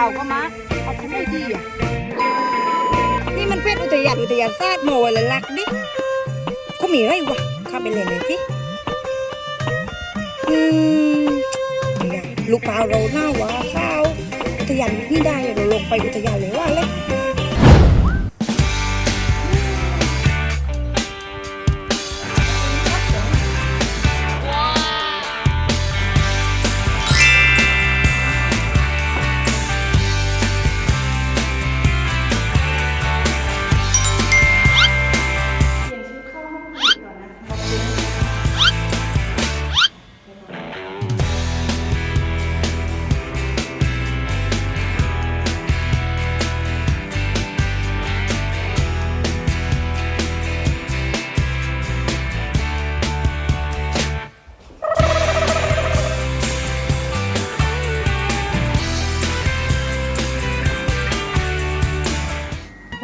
าวก็มาเอาขโมยดีอะนี่มันเป็นอุทยานอุทยานซาดโมเลยลักดิก็มีไรวะข้าไปเล่นเลยสิอืมลูกเปล่าเราหน้าวะเปล่าอุทยานนี่ได้เราลงไปอุทยานเลยว่า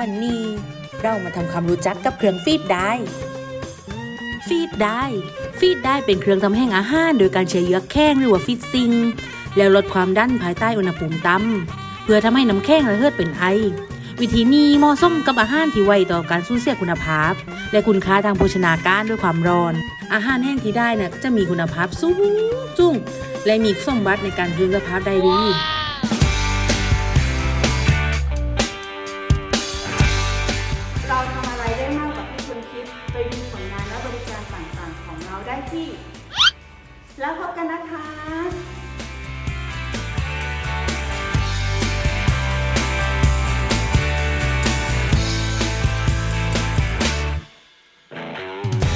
วันนี้ เรามาทำความรู้จักกับเครื่องฟีดได้ ฟีดได้ ฟีดได้เป็นเครื่องทำแห้งอาหารโดยการใช้เยือกแข้งหรือว่าฟีดซิง แล้วลดความดันภายใต้อุณหภูมิต่ำเพื่อทำให้น้ำแข้งระเหิดเป็นไอ วิธีนี้เหมาะสมกับอาหารที่ไวต่อการสูญเสียคุณภาพ และคุณค่าทางโภชนาการด้วยความร้อน อาหารแห้งที่ได้น่ะจะมีคุณภาพสูงจุ้งและมีสมบัติในการคืนสภาพได้ดี เราได้ที่ แล้วพบกันนะคะ